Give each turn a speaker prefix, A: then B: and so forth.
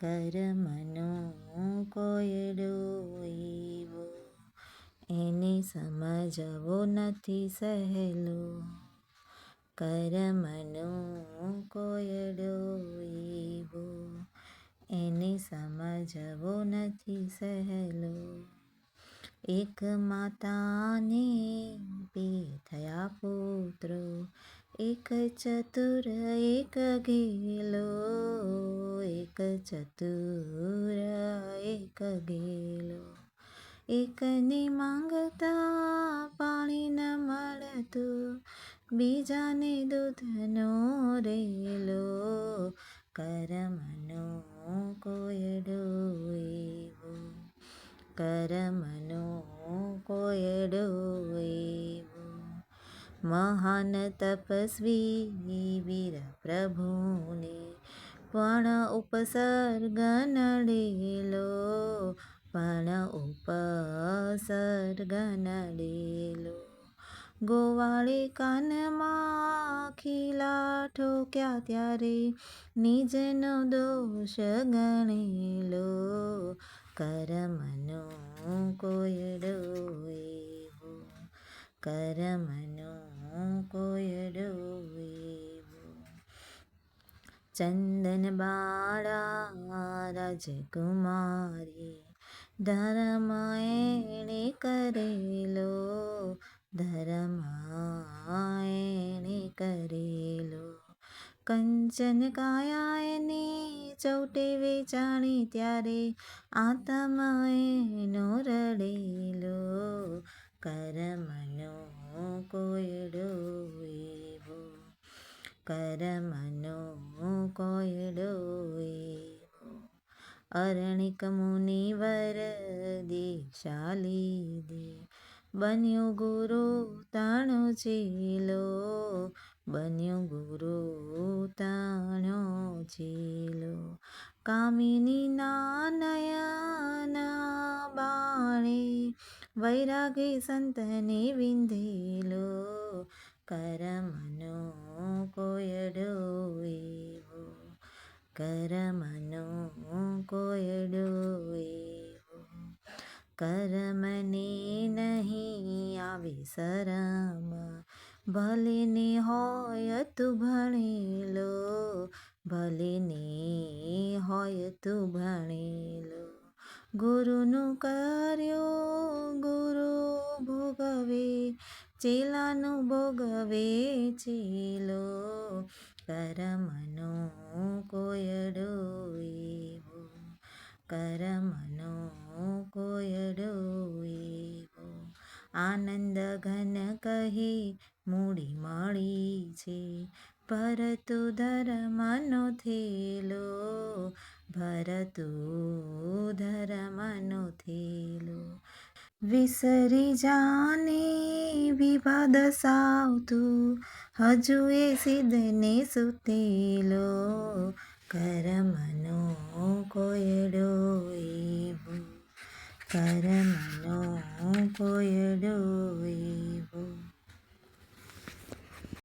A: કર્મનો કોયડો એને સમજવો નથી સહેલો કરમનો કોયડો એને સમજવો નથી સહેલો એક માતાને બે થયા પુત્રો એક ચતુર એક ગેલો એક ચતુર એક ગેલો એકને માંગતા પાણી ન મળતું બીજાને દૂધનો રેલો કરમનો કોયડો એવો કરમનો કોયડો એવો મહાન તપસ્વી વીર પ્રભુને પણ ઉપસર્ગ નડેલો પણ ઉપસર્ગ નડેલો ગોવાળે કાનમાં ખીલા ઠોક્યા ત્યારે નિજનો દોષ ગણેલો કરમનો કોયડોએ કરમનો કોયડો ચંદન બાળા રાજકુમારી ધર્મ એણે કરેલો, ધર્મ કરેલો. કંચન કાયા એને ચૌટે વેચાણી ત્યારે આત્મા એનો રડેલો કરમનો કોયડો એવો અરણિક મુનિવર દીક્ષા લીધી બન્યો ગુરુ તાણો ચેલો બન્યો ગુરુ તાણો ચેલો કામિની નાનયના બાણે વૈરાગી સંતને વિંધેલો કરમનો કોયડો એવો કરમનો કોયડો એવો કર્મને નહીં આવે શરમ ભલેને હોય તું ભણેલો ભલે ને હોય તું ભણેલો ગુરુનું કર્યો ગુરુ ભોગવે ચેલાનું ભોગવે ચેલો કરમનો કોયડો એવો કરમનો કોયડો એવો આનંદ ઘન કહે મૂડી મળી છે ભરતુ ધર્મનો થેલો ભરતુ ધર્મનો થેલો વિસરી જાને વિવાદ સાવતું હજુ એ સિદ્ધને સુતેલો કરમનો કોયડો એવો કરમનો કોયડો એવો